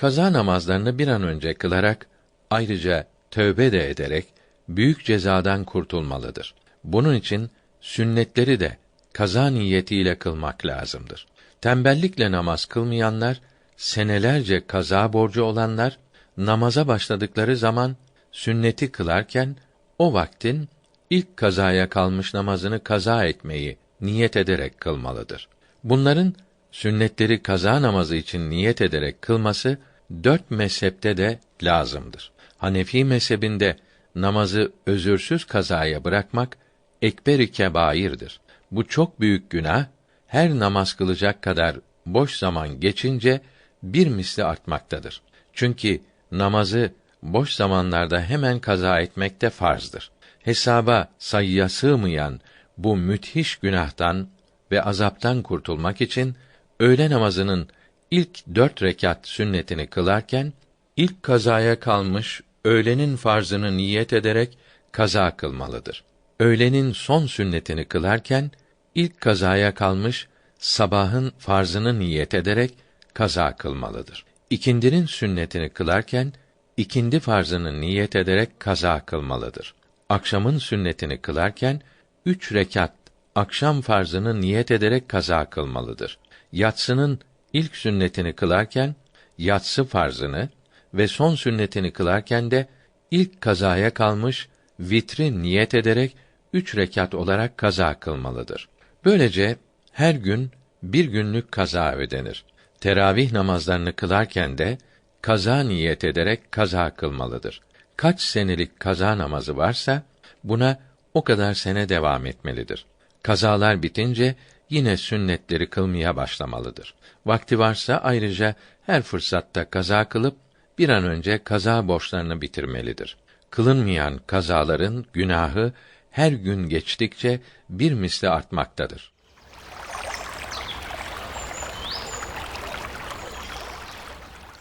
Kaza namazlarını bir an önce kılarak ayrıca tövbe de ederek büyük cezadan kurtulmalıdır. Bunun için sünnetleri de kaza niyetiyle kılmak lazımdır. Tembellikle namaz kılmayanlar, senelerce kaza borcu olanlar namaza başladıkları zaman sünneti kılarken o vaktin ilk kazaya kalmış namazını kaza etmeyi niyet ederek kılmalıdır. Bunların sünnetleri kaza namazı için niyet ederek kılması dört mezhepte de lazımdır. Hanefi mezhebinde namazı özürsüz kazaya bırakmak ekber-i kebairdir. Bu çok büyük günah, her namaz kılacak kadar boş zaman geçince bir misli artmaktadır. Çünkü namazı boş zamanlarda hemen kaza etmek de farzdır. Hesaba sayıya sığmayan bu müthiş günahtan ve azaptan kurtulmak için öğle namazının ilk dört rekat sünnetini kılarken ilk kazaya kalmış öğlenin farzını niyet ederek kaza kılmalıdır. Öğlenin son sünnetini kılarken ilk kazaya kalmış sabahın farzını niyet ederek kaza kılmalıdır. İkindinin sünnetini kılarken ikindi farzını niyet ederek kaza kılmalıdır. Akşamın sünnetini kılarken üç rekat akşam farzını niyet ederek kaza kılmalıdır. Yatsının ilk sünnetini kılarken yatsı farzını ve son sünnetini kılarken de ilk kazaya kalmış vitri niyet ederek üç rekat olarak kaza kılmalıdır. Böylece her gün bir günlük kaza ödenir. Teravih namazlarını kılarken de kaza niyet ederek kaza kılmalıdır. Kaç senelik kaza namazı varsa buna o kadar sene devam etmelidir. Kazalar bitince yine sünnetleri kılmaya başlamalıdır. Vakti varsa ayrıca her fırsatta kaza kılıp bir an önce kaza borçlarını bitirmelidir. Kılınmayan kazaların günahı her gün geçtikçe bir misli artmaktadır.